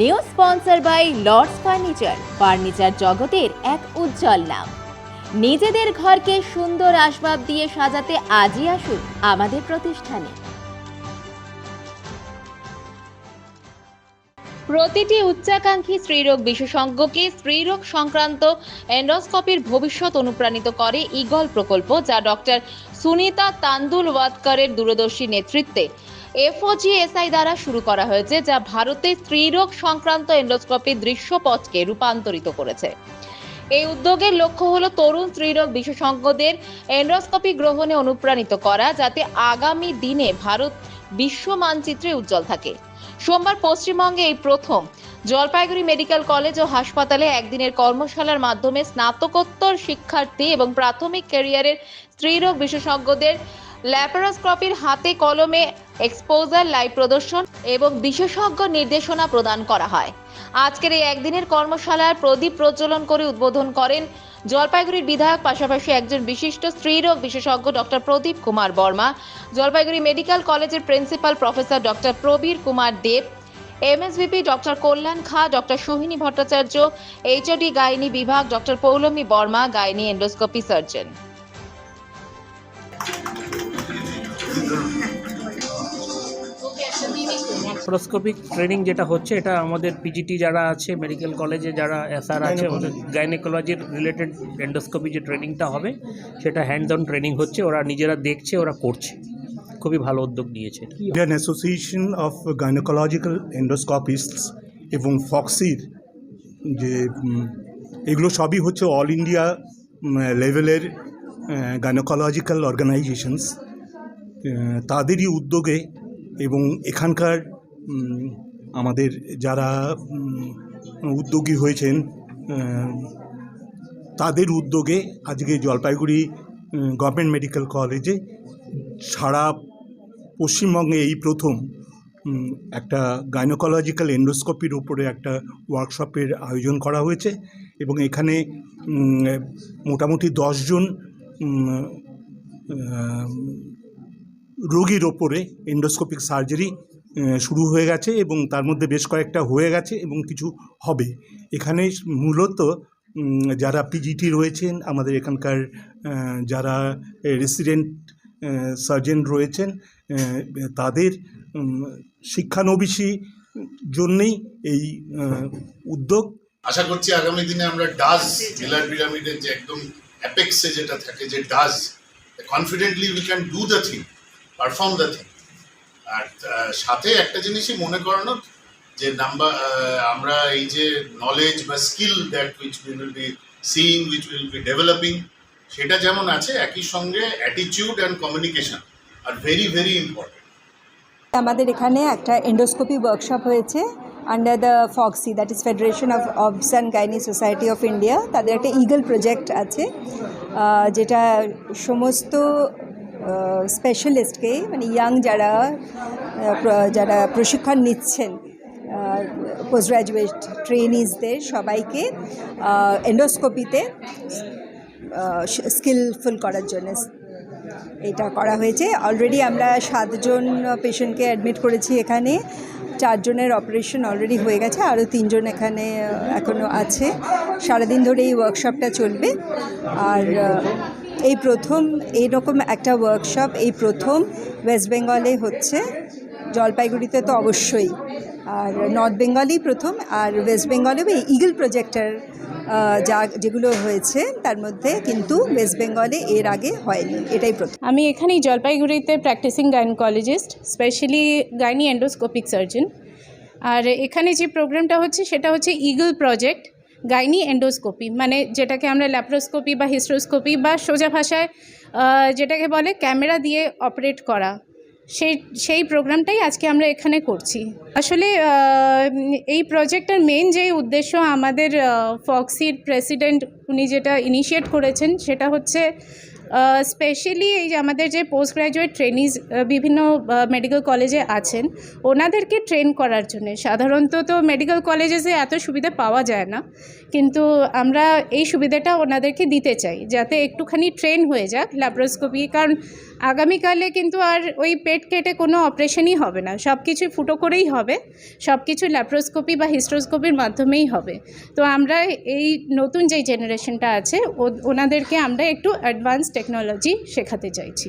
New sponsor by Lords furniture. Furniture জগতের এক উজ্জ্বল নাম। নিজেদের ঘরকে সুন্দর আসবাব দিয়ে সাজাতে আজই আসুন আমাদের প্রতিষ্ঠানে। প্রতিটি উচ্চাকাঙ্ক্ষী স্ত্রীরোগ বিশেষজ্ঞকে স্ত্রীরোগ সংক্রান্ত এন্ডোস্কোপির ভবিষ্যৎ অনুপ্রাণিত করে ইগল প্রকল্প, যা ডক্টর সুনিতা তান্দুল ওয়াদকারের দূরদর্শী নেতৃত্বে এফওজিএসআই দ্বারা শুরু করা হয়েছে, যা ভারতে স্ত্রীরোগ সংক্রান্ত এন্ডোস্কোপির দৃশ্যপথকে রূপান্তরিত করেছে। এই উদ্যোগের লক্ষ্য হলো তরুণ স্ত্রীরোগ বিশেষজ্ঞদের এন্ডোস্কোপি গ্রহণে অনুপ্রাণিত করা, যাতে আগামী দিনে ভারত বিশ্ব মানচিত্রে উজ্জ্বল থাকে। সোমবার পশ্চিমবঙ্গে এই প্রথম জলপাইগুড়ি মেডিকেল কলেজ ও হাসপাতালে একদিনের কর্মশালার মাধ্যমে স্নাতকোত্তর শিক্ষার্থী এবং প্রাথমিক ক্যারিয়ারের স্ত্রীরোগ বিশেষজ্ঞদের ল্যাপারোস্কোপির হাতে কলমে এক্সপোজার লাইভ প্রদর্শন এবং বিশেষজ্ঞ নির্দেশনা প্রদান করা হয়। আজকের এই একদিনের কর্মশালার প্রদীপ প্রজ্বলন করে উদ্বোধন করেন জলপাইগুড়ির বিধায়ক, পাশাপাশি একজন বিশিষ্ট স্ত্রীরোগ বিশেষজ্ঞ ডক্টর প্রদীপ কুমার বর্মা। জলপাইগুড়ি মেডিকেল কলেজের principal professor doctor Prabir Kumar Deb MSVP doctor Kalyan Kha doctor Sohini Bhattacharya HOD gynae বিভাগ doctor Poulami Barma gynae endoscopy surgeon. Laparoscopic training যেটা হচ্ছে এটা আমাদের পিজিটি যারা আছে মেডিকেল কলেজে যারা এসআর আছে ওদের গাইনেকোলজির রিলেটেড এন্ডোস্কোপি যে ট্রেনিংটা হবে সেটা হ্যান্ড অন ট্রেনিং হচ্ছে ওরা নিজেরা দেখছে ওরা করছে। খুবই ভালো উদ্যোগ নিয়েছে। Indian association of gynaecological endoscopists এবং ফক্সির যে এগুলো সবই হচ্ছে অল ইন্ডিয়া লেভেলের গাইনোকোলজিক্যাল অর্গানাইজেশনস তাদেরই উদ্যোগে এবং এখানকার আমাদের যারা উদ্যোগী হয়েছেন তাদের উদ্যোগে আজকে জলপাইগুড়ি গভর্নমেন্ট মেডিকেল কলেজে সারা পশ্চিমবঙ্গে এই প্রথম একটা গাইনোকোলজিক্যাল এন্ডোস্কোপির উপরে একটা ওয়ার্কশপের আয়োজন করা হয়েছে এবং এখানে মোটামুটি দশজন রোগীর ওপরে এন্ডোস্কোপিক সার্জারি শুরু হয়ে গেছে এবং তার মধ্যে বেশ কয়েকটা হয়ে গেছে এবং কিছু হবে। এখানে মূলত যারা পিজিটি রয়েছেন, আমাদের এখানকার যারা রেসিডেন্ট সার্জন রয়েছেন তাদের শিক্ষানবিশি জন্যেই এই উদ্যোগ। আশা করছি আগামী দিনে আমরা ডাজ মিলার পিরামিডের যে একদম অ্যাপেক্সে যেটা থাকে, যে does confidently we can do the thing perform the thing আর সাথে একটা জিনিসই মনে করানো, যে নাম্বার আমরা এই যে নলেজ বা skill that which we will be seeing which will be developing সেটা যেমন আছে, একই সঙ্গে অ্যাটিটিউড অ্যান্ড কমিউনিকেশন আর ভেরি ভেরি ইম্পর্টেন্ট আমাদের এখানে একটা এন্ডোস্কোপি ওয়ার্কশপ হয়েছে under the FOGSI that is federation of obs and gynae society of India তাদের একটা ইগল প্রজেক্ট আছে যেটা সমস্ত স্পেশালিস্টকে মানে ইয়াং যারা যারা প্রশিক্ষণ নিচ্ছেন পোস্ট গ্র্যাজুয়েট ট্রেনিজদের সবাইকে এন্ডোস্কোপিতে স্কিলফুল করার জন্য এটা করা হয়েছে। অলরেডি আমরা সাতজন পেশেন্টকে অ্যাডমিট করেছি এখানে। চারজনের অপারেশন অলরেডি হয়ে গেছে, আরও তিনজন এখানে এখনও আছে। সারাদিন ধরে এই ওয়ার্কশপটা চলবে। আর এই প্রথম, এইরকম একটা ওয়ার্কশপ এই প্রথম ওয়েস্ট বেঙ্গলে হচ্ছে। জলপাইগুড়িতে তো অবশ্যই। আর নর্থ বেঙ্গলই প্রথম, আর ওয়েস্ট বেঙ্গলেও এই ইগল প্রজেক্টার যা, যেগুলো হয়েছে, তার মধ্যে কিন্তু ওয়েস্ট বেঙ্গলে এর আগে হয়নি। এটাই প্রথম। আমি এখানেই জলপাইগুড়িতে practising gynaecologist specially gynae endoscopic surgeon আর এখানে যে প্রোগ্রামটা হচ্ছে, সেটা হচ্ছে ইগল প্রজেক্ট গাইনি এন্ডোস্কোপি মানে যেটাকে আমরা ল্যাপ্রোস্কোপি বা হিস্ট্রোস্কোপি বা সোজা ভাষায় যেটাকে বলে ক্যামেরা দিয়ে অপারেট করা। সেই সেই প্রোগ্রামটাই আজকে আমরা এখানে করছি। আসলে এই প্রজেক্টের মেন যে উদ্দেশ্য আমাদের ফক্সির প্রেসিডেন্ট উনি যেটা ইনিশিয়েট করেছেন, সেটা হচ্ছে স্পেশালি এই যে আমাদের যে পোস্ট গ্র্যাজুয়েট ট্রেনিজ বিভিন্ন মেডিকেল কলেজে আছেন, ওনাদেরকে ট্রেন করার জন্য। সাধারণত তো মেডিকেল কলেজেসে এত সুবিধা পাওয়া যায় না, কিন্তু আমরা এই সুবিধাটা ওনাদেরকে দিতে চাই, যাতে একটুখানি ট্রেন হয়ে যাক ল্যাপ্রোস্কোপি কারণ আগামীকালে কিন্তু আর ওই পেট কেটে কোনো অপারেশনই হবে না। সব কিছু ফুটো করেই হবে। সব কিছু ল্যাপ্রোস্কোপি বা হিস্ট্রোস্কোপির মাধ্যমেই হবে। তো আমরা এই নতুন যেই জেনারেশনটা আছে ওনাদেরকে আমরা একটু অ্যাডভান্স টেকনোলজি শেখাতে চাইছি।